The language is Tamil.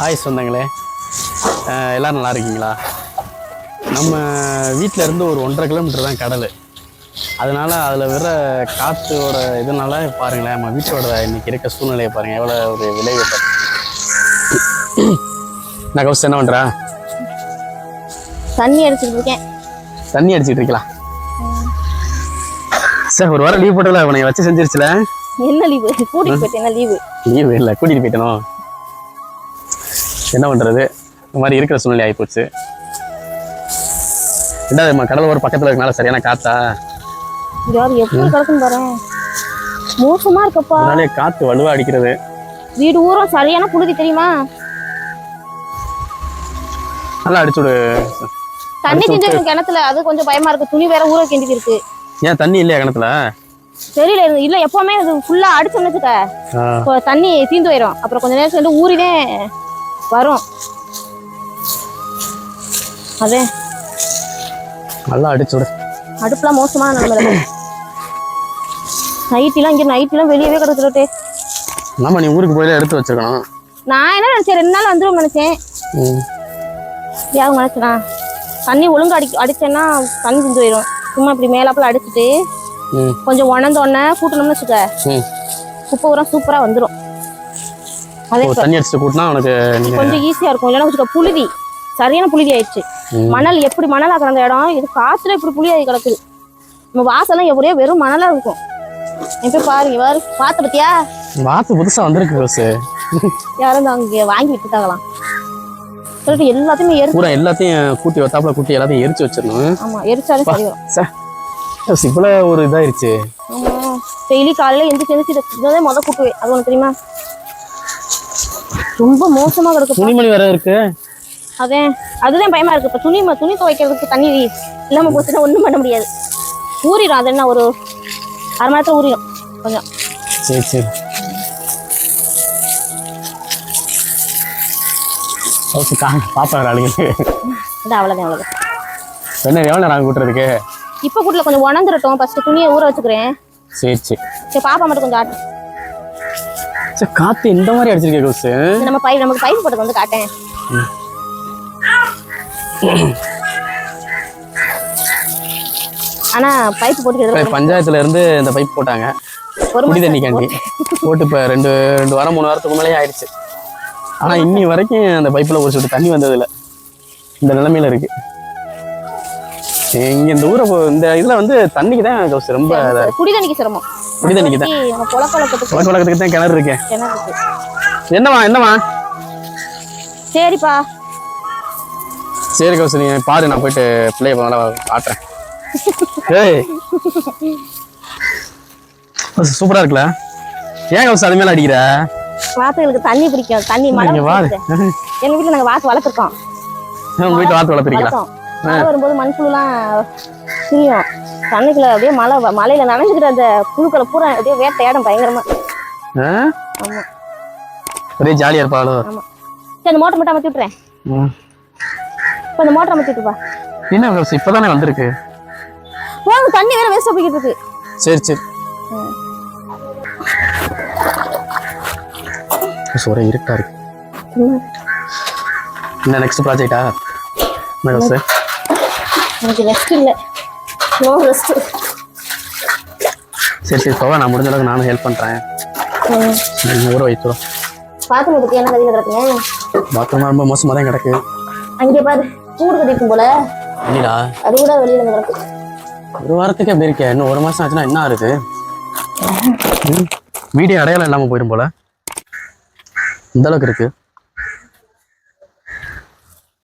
ஹாய் சொந்தங்களே. எல்லாரும் நல்லா இருக்கீங்களா? நம்ம வீட்டில் இருந்து ஒரு ஒன்றரை கிலோமீட்டர் தான் கடல். அதனால அதில் வர காற்றோட இதனால பாருங்களேன் நம்ம வீட்டோட இன்னைக்கு இருக்க சூழ்நிலையை பாருங்கள் எவ்வளோ ஒரு விளைவை. நான் கவுஸ் என்ன பண்ணுறா தண்ணி அடிச்சுட்டு இருக்கேன். தண்ணி அடிச்சிட்டு இருக்கலாம் சார் ஒரு வாரம் லீவ் போட்டல உனைய வச்சு செஞ்சிருச்சுல? என்ன லீவு கூட்டிட்டு போயிட்டேன் லீவு லீவு இல்லை கூட்டிகிட்டு போயிட்டணும் என்ன பண்ணுறது இந்த மாதிரி இருக்கிற சூழ்நிலை ஆகிப்போச்சு ரெண்டாவது நம்ம கடல் ஒரு பக்கத்தில் இருக்கனால சரியான காத்தா? யார் எப்படி கிடக்குன்னு பாரு. மோசமா இருக்கப்பா. அதனாலே காற்று வலுவாக அடிக்கிறது. வீடு ஊரம் சரியான புழுதி தெரியுமா? நல்லா அடிச்சு விடு. தண்ணி செஞ்சு கிணத்துல. அது கொஞ்சம் பயமா இருக்கு. துணி வேற ஊற வேண்டியது இருக்கு. ஏன் தண்ணி இல்லையா கிணத்துல? தெரியல இல்ல எப்பவுமே இது ஃபுல்லா அடிச்சோம்னு வச்சுக்க. தண்ணி தீந்து போயிடும் அப்புறம் கொஞ்ச நேரம் சென்று ஊறினே வரும். அதே. நல்லா அடிச்சு விடு. அடுப்புலாம் மோசமான நிலைமையில நைட்டிலாம் இங்க நைட்டிலாம் வெளியவே கிடக்குறட்டே நம்ம நீ ஊருக்கு போய் எடுத்து வச்சிருக்கணும். நான் என்ன நினைச்சேன்? ரெண்டு நாள் வந்துடும் நினைச்சேன். யாரும் நினைச்சனா தண்ணி ஒழுங்கா அடி அடிச்சேன்னா தண்ணி செஞ்சு போயிடும் சும்மா இப்படி மேலாப்புல அடிச்சுட்டு கொஞ்சம் உணர்ந்த உடனே கூட்டணும்னு வச்சுக்க. குப்பை உரம் சூப்பரா வந்துடும் தண்ணி அடிச்சுட்டு கூட்டினா உனக்கு கொஞ்சம் ஈஸியா இருக்கும். இல்லைன்னா வச்சுக்க புழுதி. சரியான புழுதி ஆயிடுச்சு. மணல் எப்படி மணலா கிடந்த இடம்? இது காத்துல இப்படி புளியாகி கிடக்குது. நம்ம வாசல்லாம் எப்படியோ வெறும் மணலா இருக்கும். என் போய் பாருங்க பாரு. பார்த்த பத்தியா? வாத்து புதுசாக வந்திருக்கு ரோஸு யாரும் அங்க வாங்கி விட்டுட்டாங்களாம். சொல்லிட்டு எல்லாத்தையுமே எரி பூரா எல்லாத்தையும் கூட்டி வத்தாப்புல கூட்டி எல்லாத்தையும் எரிச்சு வச்சிடணும். ஆமா எரிச்சாலும் சரி வரும் சார் இவ்வளோ ஒரு இதாயிருச்சு. டெய்லி காலையில எந்திரிச்சு எந்திரிச்சு இதை முத கூட்டுவேன். அது உனக்கு தெரியுமா? ரொம்ப மோசமா கிடக்கு துணிமணி வேற இருக்கு. அதே அதுதான் பயமா இருக்கு. இப்ப துணி துணி துவைக்கிறதுக்கு தண்ணி இல்லாம போச்சுன்னா ஒண்ணும் பண்ண முடியாது. ஊறிடும் அது என்ன ஒரு அரை மணி நேரத்துல ஊறிடும் கொஞ்சம். சரி சரி. ஓகே பாப்பா இது அவ்வளவுதான் அவ்வளவுதான். என்ன எவ்வளோ நேரம் கூட்டுறதுக்கு? இப்ப கூட்டல கொஞ்சம் உணர்ந்துருட்டோம். ஃபர்ஸ்ட் துணியை ஊற வச்சுக்கிறேன். சரி சரி. சரி பாப்பா மட்டும் கொஞ்சம் ஆட்டு. சரி காற்று இந்த மாதிரி அடிச்சிருக்கே கோசு நம்ம பைப் நமக்கு பைப் போட்டது வந்து காட்டேன் ஆனா பைப் போட்டுக்கிறது பஞ்சாயத்துல இருந்து இந்த பைப் போட்டாங்க. ஒரு குடி தண்ணி கேண்டி. போட்டு. இப்போ ரெண்டு ரெண்டு வாரம் மூணு வாரத்துக்கு மேலேயே ஆயிடுச்சு. ஆனா இன்னி வரைக்கும் அந்த பைப்பில் ஒரு சொட்டு தண்ணி வந்ததில்ல. இந்த நிலைமையில இருக்கு. இங்க இந்த ஊரை இந்த இதுல வந்து தண்ணிக்கு தான் கௌசி ரொம்ப. குடி தண்ணிக்கு சிரமம். குடி தண்ணிக்கு தான் உலகத்துக்கு தான் கிணறு இருக்கேன் இருக்கு. என்னவா என்னவா சரிப்பா. சரி கௌசி நீ பாரு நான் போயிட்டு பிள்ளைய போனால காட்டுறேன். ஏய். சூப்பரா இருக்குல்ல? ஏன் கௌசி அது மேல அடிக்கிற? வாத்துகளுக்கு தண்ணி பிடிக்கும். தண்ணி மழை. எங்க வீட்டுல நாங்க வாத்து வளர்த்துருக்கோம். உங்க வீட்டு வாத்து வளர்த்தோம். மழை வரும்போது மண்புழுலாம் திரியும் தண்ணிக்குள்ள அப்படியே மழை மழையில நனைஞ்சுக்கிற அந்த புழுக்களை பூரா அப்படியே வேட்டையாடும் பயங்கரமா? ஆமா. ஒரே ஜாலியா இருப்பாளோ ஆமா. சரி அந்த மோட்டர் மட்டும் அமர்த்தி விட்டுறேன். இப்போ அந்த மோட்டர் விட்டுப்பா என்ன கௌசி இப்பதானே வந்திருக்கு? போதும் தண்ணி வேற வேஸ்ட் போய்கிட்டு இருக்கு. சரி சரி. ஒரே இருட்டா இருக்கு. என்ன? நெக்ஸ்ட் ப்ராஜெக்டா என்ன? கௌசி எனக்கு ரெஸ்ட் இல்லை. நோ ரெஸ்ட் சரி சரி போவா நான் முடிஞ்ச அளவுக்கு நானும் ஹெல்ப் நீங்க ஊற வைக்கிறோம் பாத்ரூம் பத்தி என்ன கதையில கிடக்குங்க. பாத்ரூம் ரொம்ப மோசமா தான் கிடக்கு. அங்கே பாரு கூடு கட்டிருக்கும் போல. இல்லடா அது கூட வெளியில கிடக்கு. ஒரு வாரத்துக்கு அப்படி இருக்கே? இன்னும் ஒரு மாசம் ஆச்சுன்னா என்ன ஆகுது. வீடியோ அடையாளம் இல்லாம போயிடும் போல. இந்த அளவுக்கு இருக்கு.